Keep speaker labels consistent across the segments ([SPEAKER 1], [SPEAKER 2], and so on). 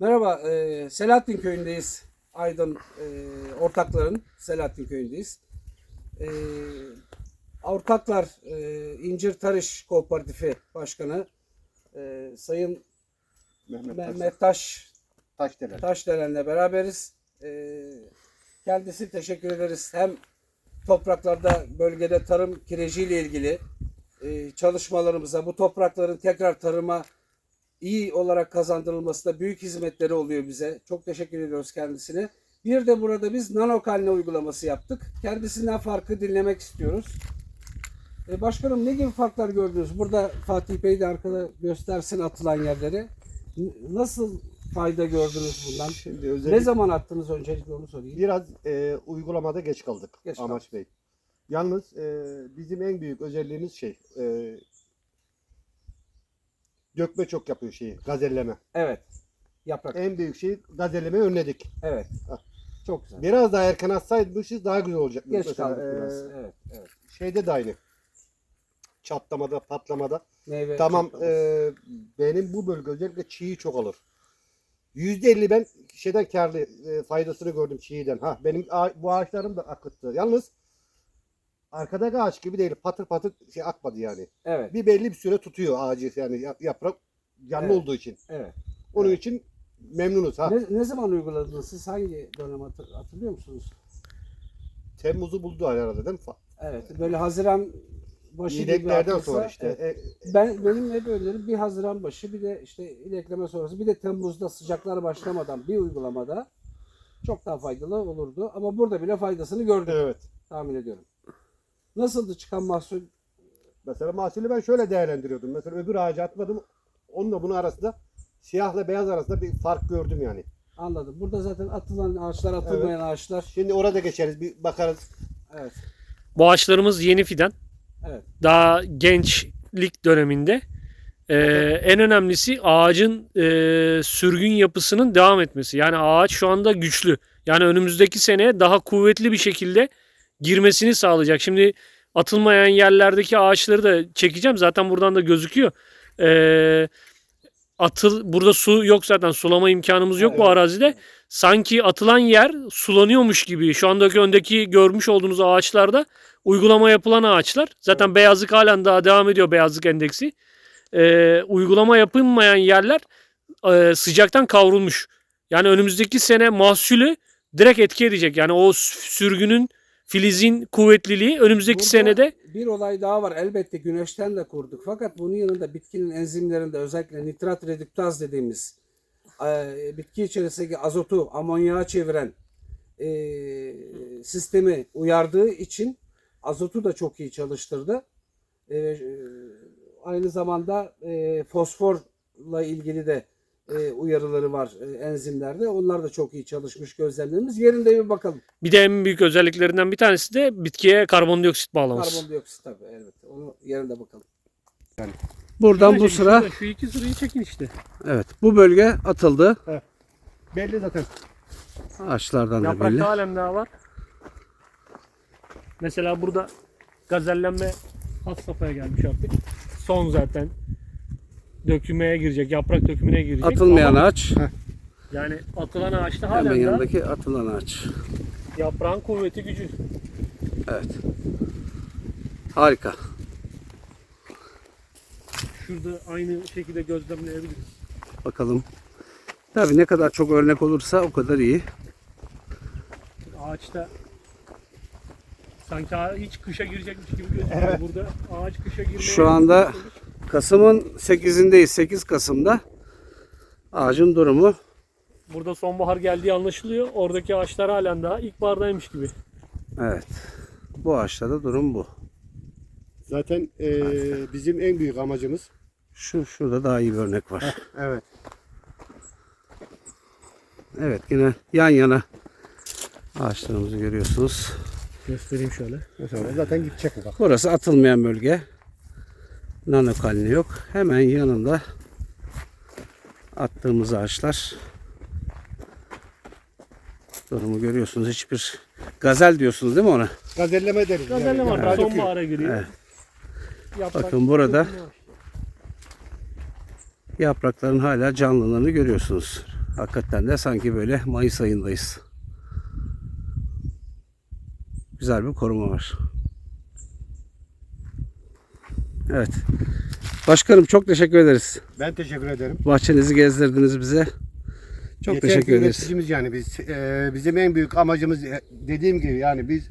[SPEAKER 1] Merhaba, e, Selahattin Köyü'ndeyiz. Aydın e, ortakların Selahattin Köyü'ndeyiz. E, ortaklar e, İncir Tarış Kooperatifi Başkanı e, Sayın
[SPEAKER 2] Mehmet,
[SPEAKER 1] Mehmet Taş
[SPEAKER 2] Taşdelen.
[SPEAKER 1] Taşdelen'le beraberiz. E, kendisi teşekkür ederiz. Hem topraklarda bölgede tarım kireciyle ilgili e, çalışmalarımıza, bu toprakların tekrar tarıma iyi olarak kazandırılmasında büyük hizmetleri oluyor bize. Çok teşekkür ediyoruz kendisine. Bir de burada biz nanokalne uygulaması yaptık. Kendisinden farkı dinlemek istiyoruz. E, başkanım ne gibi farklar gördünüz? Burada Fatih Bey de arkada göstersin atılan yerleri. Nasıl fayda gördünüz bundan?
[SPEAKER 2] Şimdi
[SPEAKER 1] Ne
[SPEAKER 2] özellikle
[SPEAKER 1] zaman attınız öncelikle onu sorayım.
[SPEAKER 2] biraz e, uygulamada geç kaldık
[SPEAKER 1] Geç
[SPEAKER 2] Amaç Bey. Yalnız e, bizim en büyük özelliğimiz şey e, dökme çok yapıyor şeyi gazelleme.
[SPEAKER 1] Evet. Yaprak.
[SPEAKER 2] En büyük şey gazellemeyi önledik.
[SPEAKER 1] Evet. Çok güzel.
[SPEAKER 2] Biraz daha erken atsaymışız daha güzel olacak.
[SPEAKER 1] Geç kaldık biraz.
[SPEAKER 2] e,
[SPEAKER 1] Evet. evet.
[SPEAKER 2] şeyde de aynı. Çatlamada, patlamada.
[SPEAKER 1] Meyve
[SPEAKER 2] tamam
[SPEAKER 1] çatlaması.
[SPEAKER 2] e, benim bu bölge özellikle çiğ çok alır. %50 ben şeyden karlı e, faydasını gördüm çiğden. Ha benim bu ağaçlarım da akıttı. Yalnız arkadaki ağaç gibi değil. Patır patır şey akmadı yani.
[SPEAKER 1] Evet.
[SPEAKER 2] Bir belli bir süre tutuyor ağacı yani yap- yaprak canlı
[SPEAKER 1] Evet.
[SPEAKER 2] olduğu için.
[SPEAKER 1] Evet.
[SPEAKER 2] Onun
[SPEAKER 1] Evet.
[SPEAKER 2] için memnunuz ha.
[SPEAKER 1] Ne, ne zaman uyguladınız siz? Hangi dönem hatır- hatırlıyor musunuz?
[SPEAKER 2] Temmuz'u buldu herhalde değil mi? Fa-
[SPEAKER 1] Evet. Böyle Haziran başı gibi
[SPEAKER 2] İneklerden
[SPEAKER 1] atılsa,
[SPEAKER 2] sonra işte.
[SPEAKER 1] evet.
[SPEAKER 2] E,
[SPEAKER 1] Ben benim hep önerim bir Haziran başı bir de işte inekleme sonrası bir de Temmuz'da sıcaklar başlamadan bir uygulamada çok daha faydalı olurdu. Ama burada bile faydasını gördük
[SPEAKER 2] evet.
[SPEAKER 1] tahmin ediyorum. Nasıldı çıkan mahsul?
[SPEAKER 2] Mesela mahsulü ben şöyle değerlendiriyordum. Mesela öbür ağacı atmadım. Onunla bunun arasında siyahla beyaz arasında bir fark gördüm yani.
[SPEAKER 1] Anladım. Burada zaten atılan ağaçlar, atılmayan ağaçlar.
[SPEAKER 2] Şimdi orada geçeriz bir bakarız.
[SPEAKER 1] Evet.
[SPEAKER 3] Bu ağaçlarımız yeni fidan.
[SPEAKER 1] Evet.
[SPEAKER 3] Daha gençlik döneminde. Ee, en önemlisi ağacın e, sürgün yapısının devam etmesi. Yani ağaç şu anda güçlü. Yani önümüzdeki sene daha kuvvetli bir şekilde girmesini sağlayacak. Şimdi atılmayan yerlerdeki ağaçları da çekeceğim. Zaten buradan da gözüküyor. Ee, atıl burada su yok zaten sulama imkanımız yok bu
[SPEAKER 1] Evet.
[SPEAKER 3] arazide. Sanki atılan yer sulanıyormuş gibi. Şu andaki öndeki görmüş olduğunuz ağaçlarda uygulama yapılan ağaçlar. Zaten beyazlık halen daha devam ediyor beyazlık endeksi. Ee, uygulama yapılmayan yerler e, sıcaktan kavrulmuş. Yani önümüzdeki sene mahsulü direkt etki edecek. Yani o sürgünün filizin kuvvetliliği önümüzdeki
[SPEAKER 1] Burada
[SPEAKER 3] senede
[SPEAKER 1] bir olay daha var. Elbette güneşten de kurduk. Fakat bunun yanında bitkinin enzimlerinde özellikle nitrat reduktaz dediğimiz e, bitki içerisindeki azotu amonyağa çeviren e, sistemi uyardığı için azotu da çok iyi çalıştırdı. E, e, aynı zamanda e, fosforla ilgili de e, uyarıları var e, enzimlerde. Onlar da çok iyi çalışmış gözlemlerimiz. Yerinde bir bakalım.
[SPEAKER 3] bir de en büyük özelliklerinden bir tanesi de bitkiye karbondioksit bağlaması.
[SPEAKER 1] Karbondioksit tabii evet. Onu yerinde bakalım. Buradan bu sıra
[SPEAKER 3] Şu iki sırayı çekin işte.
[SPEAKER 1] evet bu bölge atıldı.
[SPEAKER 2] Belli zaten.
[SPEAKER 1] Ağaçlardan da belli.
[SPEAKER 3] Yaprakta halen daha var. Mesela burada gazellenme has safhaya gelmiş artık. Son zaten dökümeye girecek, yaprak dökümüne girecek.
[SPEAKER 1] Atılmayan
[SPEAKER 3] Ama
[SPEAKER 1] ağaç.
[SPEAKER 3] Yani atılan ağaçta
[SPEAKER 1] Hemen
[SPEAKER 3] halen daha
[SPEAKER 1] yanındaki atılan ağaç.
[SPEAKER 3] yaprağın kuvveti gücü.
[SPEAKER 1] Evet. Harika.
[SPEAKER 3] Şurada aynı şekilde gözlemleyebiliriz.
[SPEAKER 1] Bakalım. Tabii ne kadar çok örnek olursa o kadar iyi.
[SPEAKER 3] Ağaçta sanki ağa- hiç kışa girecekmiş gibi gözüküyor. Burada ağaç kışa girmeye
[SPEAKER 1] Şu anda Kasım'ın 8'indeyiz. 8 Kasım'da ağacın durumu
[SPEAKER 3] Burada sonbahar geldiği anlaşılıyor. Oradaki ağaçlar halen daha ilkbahardaymış gibi.
[SPEAKER 1] evet. Bu ağaçta da durum bu.
[SPEAKER 2] Zaten e, bizim en büyük amacımız
[SPEAKER 1] Şu şurada daha iyi bir örnek var.
[SPEAKER 2] evet.
[SPEAKER 1] Evet yine yan yana ağaçlarımızı görüyorsunuz.
[SPEAKER 3] Göstereyim şöyle.
[SPEAKER 2] Mesela zaten gidecek bak.
[SPEAKER 1] Burası atılmayan bölge. Nano kalini yok. Hemen yanında attığımız ağaçlar. Durumu görüyorsunuz. Hiçbir gazel diyorsunuz değil mi ona?
[SPEAKER 2] Gazelleme deriz.
[SPEAKER 3] Gazelle
[SPEAKER 2] yani.
[SPEAKER 3] var.
[SPEAKER 2] Döküyor.
[SPEAKER 3] Sonbahara giriyor.
[SPEAKER 1] Evet.
[SPEAKER 3] Yaprak
[SPEAKER 1] Bakın burada. Yaprakların hala canlılığını görüyorsunuz. Hakikaten de sanki böyle Mayıs ayındayız. Güzel bir koruma var. Evet. Başkanım çok teşekkür ederiz.
[SPEAKER 2] Ben teşekkür ederim.
[SPEAKER 1] Bahçenizi gezdirdiniz bize. Çok
[SPEAKER 2] Yeter
[SPEAKER 1] teşekkür ederiz.
[SPEAKER 2] yani biz e, bizim en büyük amacımız e, dediğim gibi yani biz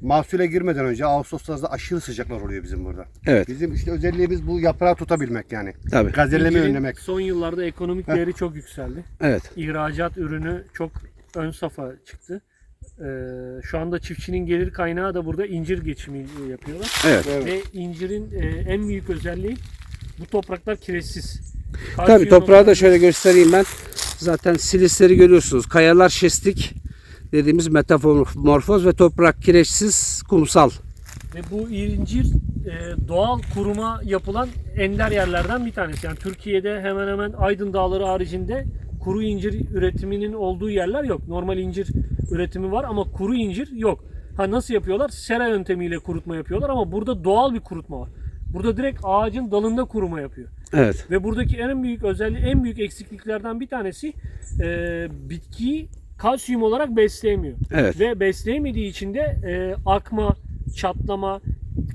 [SPEAKER 2] mahsule girmeden önce Ağustos'ta aşırı sıcaklar oluyor bizim burada.
[SPEAKER 1] Evet.
[SPEAKER 2] Bizim işte özelliğimiz bu yaprağı tutabilmek yani.
[SPEAKER 1] Tabii.
[SPEAKER 2] Gazelleme
[SPEAKER 3] İncirin
[SPEAKER 2] önlemek.
[SPEAKER 3] Son yıllarda ekonomik değeri çok yükseldi.
[SPEAKER 1] Evet.
[SPEAKER 3] İhracat ürünü çok ön safa çıktı. Ee, şu anda çiftçinin gelir kaynağı da burada incir geçimi yapıyorlar.
[SPEAKER 1] Evet.
[SPEAKER 2] Evet.
[SPEAKER 3] Ve incirin e, en büyük özelliği bu topraklar kireçsiz.
[SPEAKER 1] Tabii
[SPEAKER 3] Kalsiyum
[SPEAKER 1] toprağı da şöyle göstereyim ben. Zaten silisleri görüyorsunuz. Kayalar şestik dediğimiz metamorfoz ve toprak kireçsiz kumsal.
[SPEAKER 3] Ve bu incir e, doğal kuruma yapılan ender yerlerden bir tanesi. Yani Türkiye'de hemen hemen Aydın Dağları haricinde kuru incir üretiminin olduğu yerler yok. Normal incir üretimi var ama kuru incir yok. Ha nasıl yapıyorlar? Sera yöntemiyle kurutma yapıyorlar ama burada doğal bir kurutma var. Burada direkt ağacın dalında kuruma yapıyor.
[SPEAKER 1] Evet.
[SPEAKER 3] Ve buradaki en büyük özelliği, en büyük eksikliklerden bir tanesi e, bitkiyi kalsiyum olarak besleyemiyor.
[SPEAKER 1] Evet.
[SPEAKER 3] Ve besleyemediği için de e, akma, çatlama,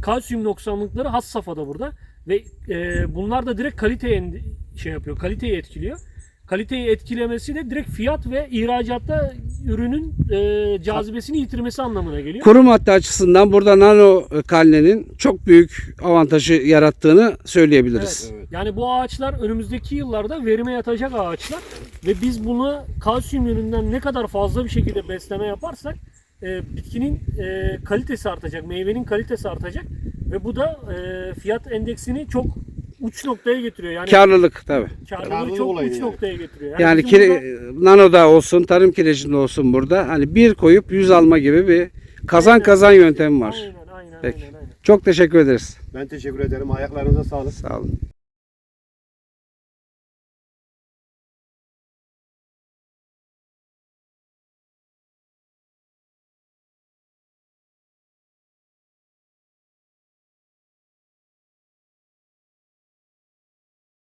[SPEAKER 3] kalsiyum noksanlıkları has safhada burada. Ve e, bunlar da direkt kaliteye en- şey yapıyor, kaliteyi etkiliyor. Kaliteyi etkilemesi de direkt fiyat ve ihracatta ürünün e, cazibesini yitirmesi anlamına geliyor.
[SPEAKER 1] Kuru madde açısından burada nano kalnenin çok büyük avantajı yarattığını söyleyebiliriz.
[SPEAKER 3] Evet. Yani bu ağaçlar önümüzdeki yıllarda verime yatacak ağaçlar ve biz bunu kalsiyum yönünden ne kadar fazla bir şekilde besleme yaparsak e, bitkinin e, kalitesi artacak, meyvenin kalitesi artacak ve bu da e, fiyat endeksini çok uç noktaya getiriyor. Yani
[SPEAKER 1] Karlılık tabii.
[SPEAKER 3] karlılığı
[SPEAKER 2] Karlılık
[SPEAKER 3] çok
[SPEAKER 2] olayı
[SPEAKER 3] uç
[SPEAKER 2] yani.
[SPEAKER 3] noktaya getiriyor.
[SPEAKER 1] Yani
[SPEAKER 3] bizim
[SPEAKER 1] kire,
[SPEAKER 3] burada-
[SPEAKER 1] nanoda olsun, tarım kirecinde olsun burada hani bir koyup yüz alma gibi bir kazan
[SPEAKER 3] Aynen.
[SPEAKER 1] kazan yöntemi var.
[SPEAKER 3] Aynen, aynen,
[SPEAKER 1] Peki.
[SPEAKER 3] aynen, aynen.
[SPEAKER 1] Çok teşekkür ederiz.
[SPEAKER 2] Ben teşekkür ederim. Ayaklarınıza sağlık.
[SPEAKER 1] Sağ olun.